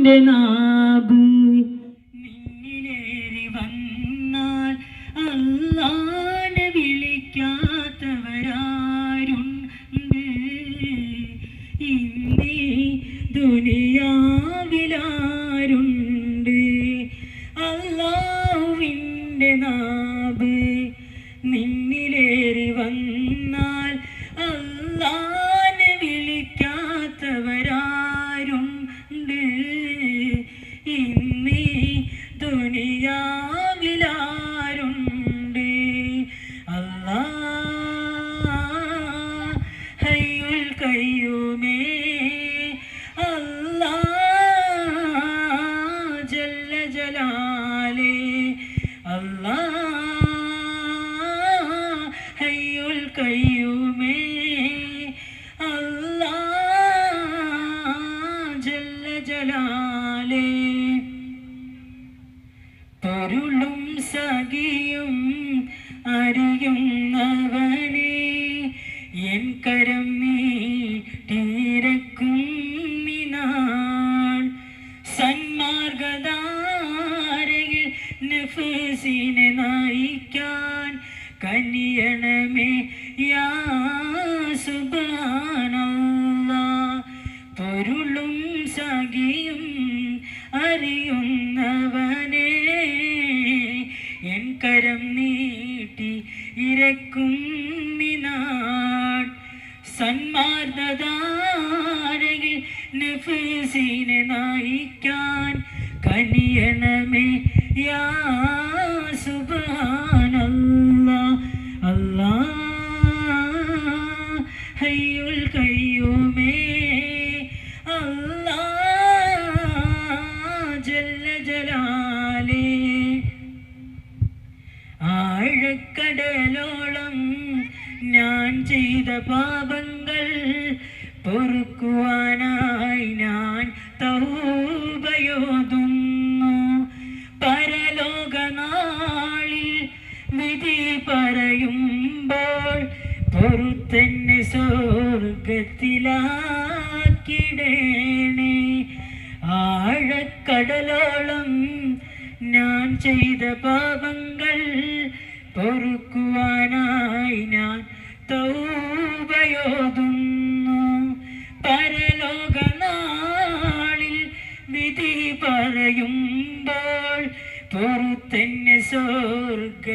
നിന്റെ നാബ് നിന്നിലേറി വന്നാൽ അല്ലാനെ വിളിക്കാത്തവരാരുണ്ട്. ഇന്നേ ദുനിയാവിലാരുണ്ട്. അല്ലാവിന്റെ നാബ് നിന്നിലേറി വന്നാൽ ജല്ല അല്ലാ ഹയ്യുൽ ജല്ല ജലാലേ. പൊരുളും സഖിയും അറിയുന്നവനെ. നഫസിനെ നയിക്കാൻ കനിയണമേ. യാ സുബ്ഹാനല്ലാ. പൊരുളും സഖിയും അറിയുന്നവനെ. എൻ കരം നീട്ടി ഇരക്കും നിനാൾ സന്മാർദ്ദാരകിൽ നഫസിനെ നയിക്കാൻ കനിയണമേ. പാപങ്ങൾ പൊറുക്കുവാനായി ഞാൻ തൗബയോതുന്നു വിധി പറയുമ്പോൾ പൊറുത്തന്നെ സ്വർഗത്തിലാക്കിടേണേ. ആഴക്കടലോളം ഞാൻ ചെയ്ത പാപങ്ങൾ പൊറുക്കുവാനായി ഞാൻ തൗബയോതുന്നു. പരലോകനാളിൽ വിധി പറയുമ്പോൾ പൊറുത്തന്നെ സ്വർഗത്തിലാക്കിടേണേ